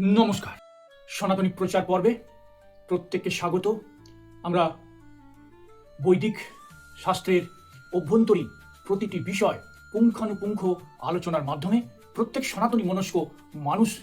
নমস্কার। সনাতনী প্রচার পর্বে প্রত্যেককে স্বাগত। আমরা বৈদিক শাস্ত্রের অভ্যন্তরীণ প্রতিটি বিষয় পুঙ্খানুপুঙ্খ আলোচনার মাধ্যমে প্রত্যেক সনাতনী মনস্ক মানুষ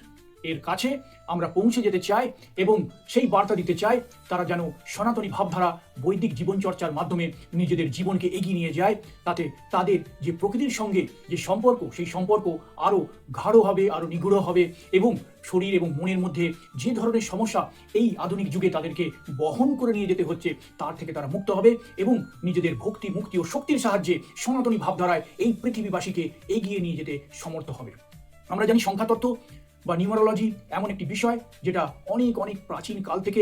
এর কাছে আমরা পৌঁছে যেতে চাই এবং সেই বার্তা দিতে চাই, তারা যেন সনাতনী ভাবধারা, বৈদিক জীবনচর্চার মাধ্যমে নিজেদের জীবনকে এগিয়ে নিয়ে যায়, তাতে তাদের যে প্রকৃতির সঙ্গে যে সম্পর্ক, সেই সম্পর্ক আরও গাঢ় হবে আরও নিগুড় হবে এবং শরীর এবং মনের মধ্যে যে ধরনের সমস্যা এই আধুনিক যুগে তাদেরকে বহন করে নিয়ে যেতে হচ্ছে, তার থেকে তারা মুক্ত হবে এবং নিজেদের ভক্তি, মুক্তি ও শক্তির সাহায্যে সনাতনী ভাবধারায় এই পৃথিবীবাসীকে এগিয়ে নিয়ে যেতে সমর্থ হবে। আমরা জানি সংখ্যাতত্ত্ব বা নিউমারোলজি এমন একটি বিষয় যেটা অনেক অনেক প্রাচীন কাল থেকে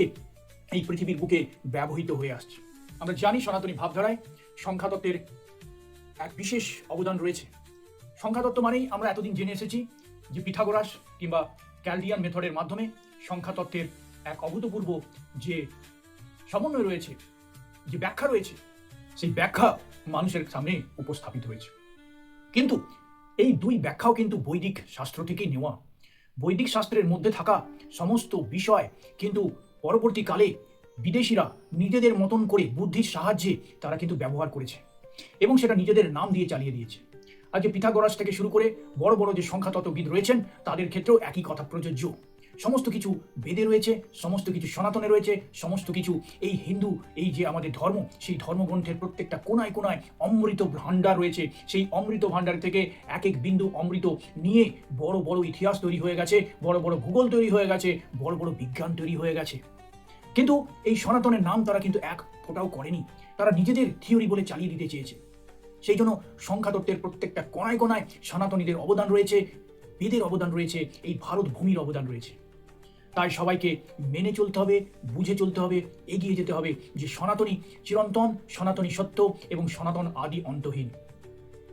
এই পৃথিবীর বুকে ব্যবহৃত হয়ে আসছে। আমরা জানি সনাতনী ভাবধারায় সংখ্যাতত্ত্বের এক বিশেষ অবদান রয়েছে। সংখ্যাতত্ত্ব মানেই আমরা এতদিন জেনে এসেছি যে পিথাগোরাস কিংবা ক্যালডিয়ান মেথডের মাধ্যমে সংখ্যাতত্ত্বের এক অভূতপূর্ব যে সমন্বয় রয়েছে, যে ব্যাখ্যা রয়েছে, সেই ব্যাখ্যা মানুষের সামনে উপস্থাপিত হয়েছে। কিন্তু এই দুই ব্যাখ্যাও কিন্তু বৈদিক শাস্ত্র থেকেই নেওয়া বৈদিক শাস্ত্রের মধ্যে থাকা সমস্ত বিষয় কিন্তু পরবর্তীকালে বিদেশিরা নিজেদের মতন করে বুদ্ধির সাহায্যে তারা কিন্তু ব্যবহার করেছে এবং সেটা নিজেদের নাম দিয়ে চালিয়ে দিয়েছে। আজকে পিথাগোরাস থেকে শুরু করে বড় বড় যে সংখ্যাতত্ত্ববিদ রয়েছেন, তাদের ক্ষেত্রেও একই কথা প্রযোজ্য। সমস্ত কিছু বেদে রয়েছে, সমস্ত কিছু সনাতনে রয়েছে, সমস্ত কিছু এই হিন্দু, এই যে আমাদের ধর্ম, সেই ধর্মগ্রন্থের প্রত্যেকটা কোনায় কোনায় অমৃত ভাণ্ডার রয়েছে। সেই অমৃত ভাণ্ডার থেকে এক এক বিন্দু অমৃত নিয়ে বড় বড় ইতিহাস তৈরি হয়ে গেছে, বড় বড় ভূগোল তৈরি হয়ে গেছে, বড় বড় বিজ্ঞান তৈরি হয়ে গেছে। কিন্তু এই সনাতনের নাম তারা কিন্তু এক ফোটাও করেনি। তারা নিজেদের থিওরি বলে চালিয়ে দিতে চেয়েছে। সেই জন্য সংখ্যাতত্ত্বের প্রত্যেকটা কোনায় কোনায় সনাতনীদের অবদান রয়েছে, বেদের অবদান রয়েছে, এই ভারত ভূমির অবদান রয়েছে। তাই সবাইকে মেনে চলতে হবে, বুঝে চলতে হবে, এগিয়ে যেতে হবে যে সনাতনী চিরন্তন, সনাতনী সত্য এবং সনাতন আদি অন্তহীন।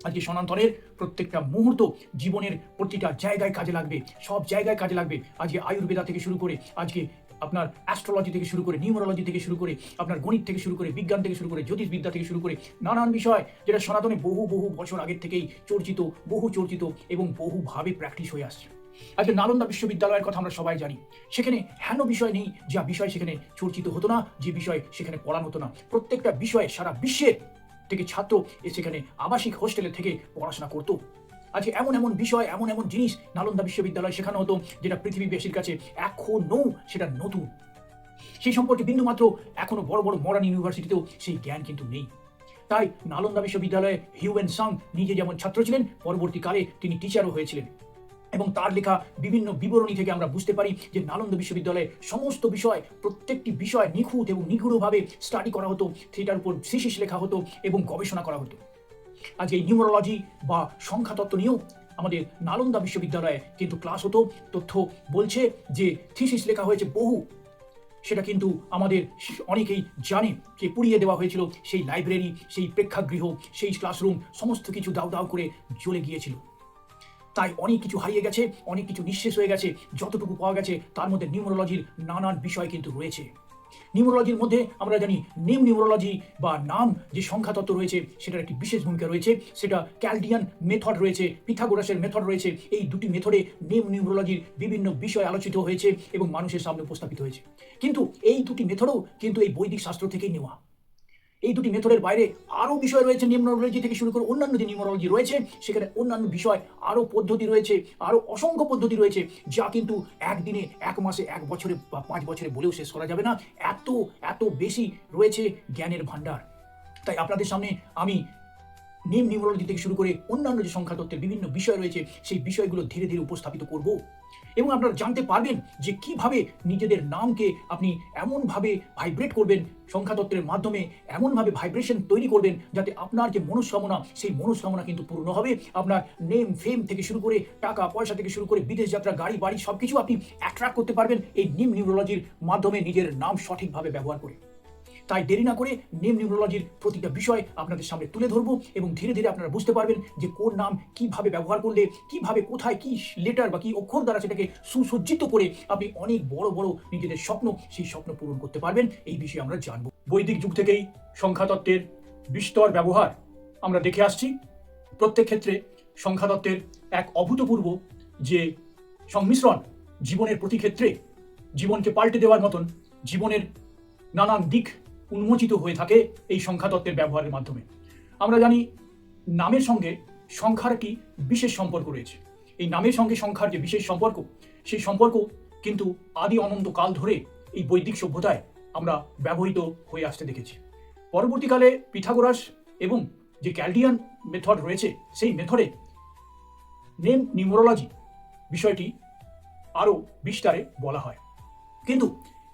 আজকে সনাতনের প্রত্যেকটা মুহূর্ত জীবনের প্রতিটা জায়গায় কাজে লাগবে, সব জায়গায় কাজে লাগবে। আজকে আয়ুর্বেদা থেকে শুরু করে, আজকে আপনার অ্যাস্ট্রোলজি থেকে শুরু করে নিউমোরোলজি থেকে শুরু করে, আপনার গণিত থেকে শুরু করে, বিজ্ঞান থেকে শুরু করে, জ্যোতিষবিদ্যা থেকে শুরু করে, নানান বিষয় যেটা সনাতনে বহু বহু বছর আগের থেকেই চর্চিত, বহু চর্চিত এবং বহুভাবে প্র্যাকটিস হয়ে আসছে। আজকে নালন্দা বিশ্ববিদ্যালয়ের কথা আমরা সবাই জানি, সেখানে হেন বিষয় নেই, যা বিষয় সেখানে চর্চিত হতো না, যে বিষয় সেখানে পড়ানো হতো না। প্রত্যেকটা বিষয়ে সারা বিশ্বের থেকে ছাত্র এ সেখানে আবাসিক হোস্টেলে থেকে পড়াশোনা করতো। আজকে এমন এমন বিষয়, এমন এমন জিনিস নালন্দা বিশ্ববিদ্যালয়ে শেখানো হতো, যেটা পৃথিবীবাসীর কাছে এখনও সেটা নতুন। সেই সম্পর্কে বিন্দুমাত্র এখনও বড় বড় মডার্ন ইউনিভার্সিটিতেও সেই জ্ঞান কিন্তু নেই। তাই নালন্দা বিশ্ববিদ্যালয়ে হিউয়েন সাং নিজে যেমন ছাত্র ছিলেন, পরবর্তীকালে তিনি টিচারও হয়েছিলেন। এবং তার লেখা বিভিন্ন বিবরণী থেকে আমরা বুঝতে পারি যে নালন্দা বিশ্ববিদ্যালয়ে সমস্ত বিষয়, প্রত্যেকটি বিষয় নিখুঁত এবং নিগুড়ভাবে স্টাডি করা হতো। সেটার উপর থিসিস লেখা হতো এবং গবেষণা করা হতো। আজকে নিউমোরোলজি বা সংখ্যাতত্ত্ব নিয়েও আমাদের নালন্দা বিশ্ববিদ্যালয়ে কিন্তু ক্লাস হতো। তথ্য বলছে যে থিসিস লেখা হয়েছে বহু। সেটা কিন্তু আমাদের অনেকেই জানে যে পুড়িয়ে দেওয়া হয়েছিল সেই লাইব্রেরি সেই প্রেক্ষাগৃহ, সেই ক্লাসরুম সমস্ত কিছু দাউ দাউ করে জ্বলে গিয়েছিল। তাই অনেক কিছু হারিয়ে গেছে, অনেক কিছু নিঃশেষ হয়ে গেছে, যতটুকু পাওয়া গেছে, তার মধ্যে নিউমোরোলজির নানান বিষয় কিন্তু রয়েছে। নিউমোরোলজির মধ্যে আমরা জানি নিম নিউমোরোলজি বা নাম যে সংখ্যা তত্ত্ব রয়েছে, সেটার একটি বিশেষ ভূমিকা রয়েছে। সেটা ক্যালডিয়ান মেথড রয়েছে, পিথাগোরাসের মেথড রয়েছে। এই দুটি মেথডে নেম নিউমোরোলজির বিভিন্ন বিষয় আলোচিত হয়েছে এবং মানুষের সামনে উপস্থাপিত হয়েছে। কিন্তু এই দুটি মেথডও কিন্তু এই বৈদিক শাস্ত্র থেকেই নেওয়া। এই দুটি মেথডের বাইরে আরও বিষয় রয়েছে নিউমোরোলজি থেকে শুরু করে অন্যান্য যে নিউমোরোলজি রয়েছে, সেখানে অন্যান্য বিষয়, আরও পদ্ধতি রয়েছে, আরও অসংখ্য পদ্ধতি রয়েছে, যা কিন্তু একদিনে, এক মাসে, এক বছরে বা পাঁচ বছরে বলেও শেষ করা যাবে না। এত এত বেশি রয়েছে জ্ঞানের ভাণ্ডার। তাই আপনাদের সামনে আমি নিম নিউমোলজি থেকে শুরু করে অন্যান্য যে সংখ্যা তত্ত্বের বিভিন্ন বিষয় রয়েছে, সেই বিষয়গুলো ধীরে ধীরে উপস্থাপিত করব। এবং আপনারা জানতে পারবেন যে কীভাবে নিজেদের নামকে আপনি এমনভাবে ভাইব্রেট করবেন, সংখ্যাতত্ত্বের মাধ্যমে এমনভাবে ভাইব্রেশন তৈরি করবেন যাতে আপনার যে মনস্কামনা, সেই মনস্কামনা কিন্তু পূর্ণ হবে। আপনার নেম ফেম থেকে শুরু করে টাকা, পয়সা থেকে শুরু করে বিদেশ যাত্রা, গাড়ি, বাড়ি সব কিছু আপনি অ্যাট্রাক্ট করতে পারবেন এই নিম নিউরোলজির মাধ্যমে নিজের নাম সঠিকভাবে ব্যবহার করে। তাই দেরি না করে নেম নিউরোলজির প্রতিটা বিষয় আপনাদের সামনে তুলে ধরবো এবং ধীরে ধীরে আপনারা বুঝতে পারবেন যে কোন নাম কীভাবে ব্যবহার করলে, কীভাবে, কোথায় কি লেটার বা কি অক্ষর দ্বারা সেটাকে সুসজ্জিত করে আপনি অনেক বড় বড় নিজেদের স্বপ্ন, সেই স্বপ্ন পূরণ করতে পারবেন। এই বিষয়ে আমরা জানব। বৈদিক যুগ থেকেই সংখ্যাতত্ত্বের বিস্তর ব্যবহার আমরা দেখে আসছি। প্রত্যেক ক্ষেত্রে সংখ্যাতত্ত্বের এক অভূতপূর্ব যে সংমিশ্রণ জীবনের প্রতি ক্ষেত্রে জীবনকে পাল্টে দেওয়ার মতন জীবনের নানান দিক উন্মোচিত হয়ে থাকে এই সংখ্যা তত্ত্বের ব্যবহারের মাধ্যমে। আমরা জানি নামের সঙ্গে সংখ্যার কি বিশেষ সম্পর্ক রয়েছে। এই নামের সঙ্গে সংখ্যার যে বিশেষ সম্পর্ক, সেই সম্পর্ক কিন্তু আদি অনন্ত কাল ধরে এই বৈদিক সভ্যতায় আমরা ব্যবহৃত হয়ে আসতে দেখেছি। পরবর্তীকালে পিঠাগোরাস এবং যে ক্যালডিয়ান মেথড রয়েছে, সেই মেথডে নেম নিউমোরোলজি বিষয়টি আরও বিস্তারে বলা হয়। কিন্তু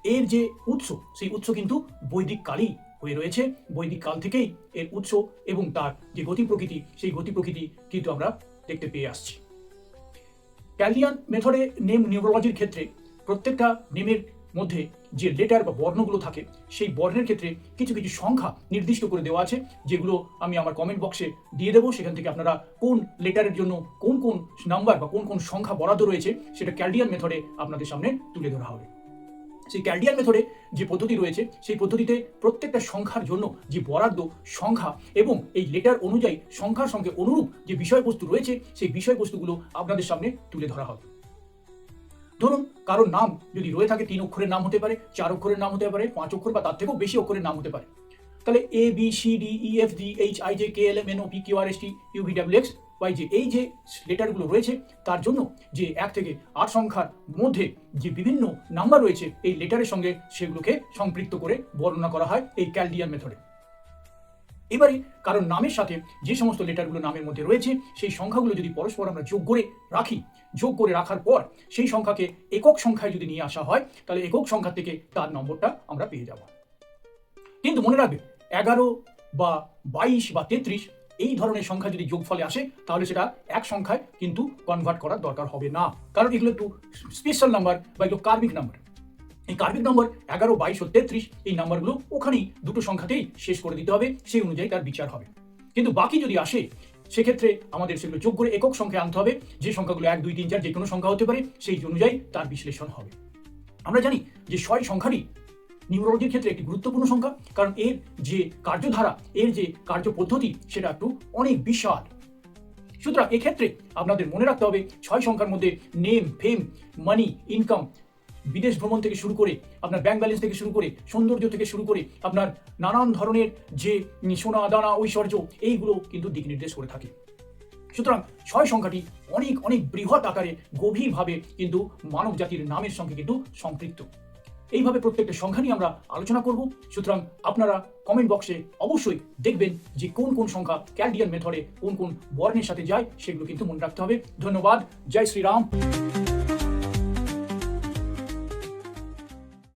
এর যে উৎস, সেই উৎস কিন্তু বৈদিক কালই হয়ে রয়েছে। বৈদিক কাল থেকেই এর উৎস এবং তার যে গতি প্রকৃতি, সেই গতি প্রকৃতি কিন্তু আমরা দেখতে পেয়ে আসছি। ক্যালডিয়ান মেথডে নেম নিউরোলজির ক্ষেত্রে প্রত্যেকটা নেমের মধ্যে যে লেটার বা বর্ণগুলো থাকে, সেই বর্ণের ক্ষেত্রে কিছু কিছু সংখ্যা নির্দিষ্ট করে দেওয়া আছে, যেগুলো আমি আমার কমেন্ট বক্সে দিয়ে দেবো। সেখান থেকে আপনারা কোন লেটারের জন্য কোন কোন নাম্বার বা কোন কোন সংখ্যা বরাদ্দ রয়েছে, সেটা ক্যালডিয়ান মেথডে আপনাদের সামনে তুলে ধরা হবে। সেই ক্যালডিয়ান মেথডে যে পদ্ধতি রয়েছে, সেই পদ্ধতিতে প্রত্যেকটা সংখ্যার জন্য যে বরাদ্দ সংখ্যা এবং এই লেটার অনুযায়ী সংখ্যার সঙ্গে অনুরূপ যে বিষয়বস্তু রয়েছে, সেই বিষয়বস্তুগুলো আপনাদের সামনে তুলে ধরা হবে। ধরুন, কারোর নাম যদি রয়ে থাকে তিন অক্ষরের নাম হতে পারে, চার অক্ষরের নাম হতে পারে, পাঁচ অক্ষর বা তার থেকেও বেশি অক্ষরের নাম হতে পারে। তাহলে A B C D E F G H I J K L M N O P Q R S T U V W X Y যে এই যে লেটারগুলো রয়েছে, তার জন্য যে এক থেকে আট সংখ্যার মধ্যে যে বিভিন্ন নাম্বার রয়েছে, এই লেটারের সঙ্গে সেগুলোকে সম্পৃক্ত করে বর্ণনা করা হয় এই ক্যালডিয়ান মেথডে এবারে কারণ নামের সাথে যে সমস্ত লেটারগুলো নামের মধ্যে রয়েছে, সেই সংখ্যাগুলো যদি পরস্পর আমরা যোগ করে রাখি, যোগ করে রাখার পর সেই সংখ্যাকে একক সংখ্যায় যদি নিয়ে আসা হয়, তাহলে একক সংখ্যা থেকে তার নম্বরটা আমরা পেয়ে যাব। কিন্তু মনে রাখবে, এগারো বা বাইশ বা তেত্রিশ এই ধরনের সংখ্যা যদি যোগফলে আসে, তাহলে সেটা এক সংখ্যায় কিন্তু কনভার্ট করার দরকার হবে না। কারণ এগুলো একটু স্পেশাল নাম্বার বা এগুলো কার্মিক নাম্বার এই কার্মিক নম্বর এগারো, বাইশ ও তেত্রিশ, এই নাম্বারগুলো ওখানেই দুটো সংখ্যাতেই শেষ করে দিতে হবে, সেই অনুযায়ী তার বিচার হবে। কিন্তু বাকি যদি আসে, সেক্ষেত্রে আমাদের সেগুলো যোগ করে একক সংখ্যা আনতে হবে, যে সংখ্যাগুলো এক, দুই, তিন, চার যে কোনো সংখ্যা হতে পারে, সেই অনুযায়ী তার বিশ্লেষণ হবে। আমরা জানি যে ছয় সংখ্যারই নিউরোলজির ক্ষেত্রে একটি গুরুত্বপূর্ণ সংখ্যা, কারণ এর যে কার্যধারা, এর যে কার্য পদ্ধতি, সেটা একটু অনেক বিশাল। সুতরাং এক্ষেত্রে আপনাদের মনে রাখতে হবে, ছয় সংখ্যার মধ্যে নেম, ফেম, মানি, ইনকাম, বিদেশ ভ্রমণ থেকে শুরু করে, আপনার ব্যাংক ব্যালেন্স থেকে শুরু করে, সৌন্দর্য থেকে শুরু করে, আপনার নানান ধরনের যে সোনা, দানা, ঐশ্বর্য, এইগুলো কিন্তু দিক নির্দেশ করে থাকে। সুতরাং ছয় সংখ্যাটি অনেক অনেক বৃহৎ আকারে গভীরভাবে কিন্তু মানব জাতির নামের সঙ্গে কিন্তু সম্পৃক্ত। এইভাবে প্রত্যেকটা সংখ্যা নিয়ে আমরা আলোচনা করব। সুতরাং আপনারা কমেন্ট বক্সে অবশ্যই দেখবেন যে কোন কোন সংখ্যা ক্যালডিয়ান মেথডে কোন কোন বর্ণের সাথে যায়, সেগুলো কিন্তু মনে রাখতে হবে। ধন্যবাদ। জয় শ্রীরাম।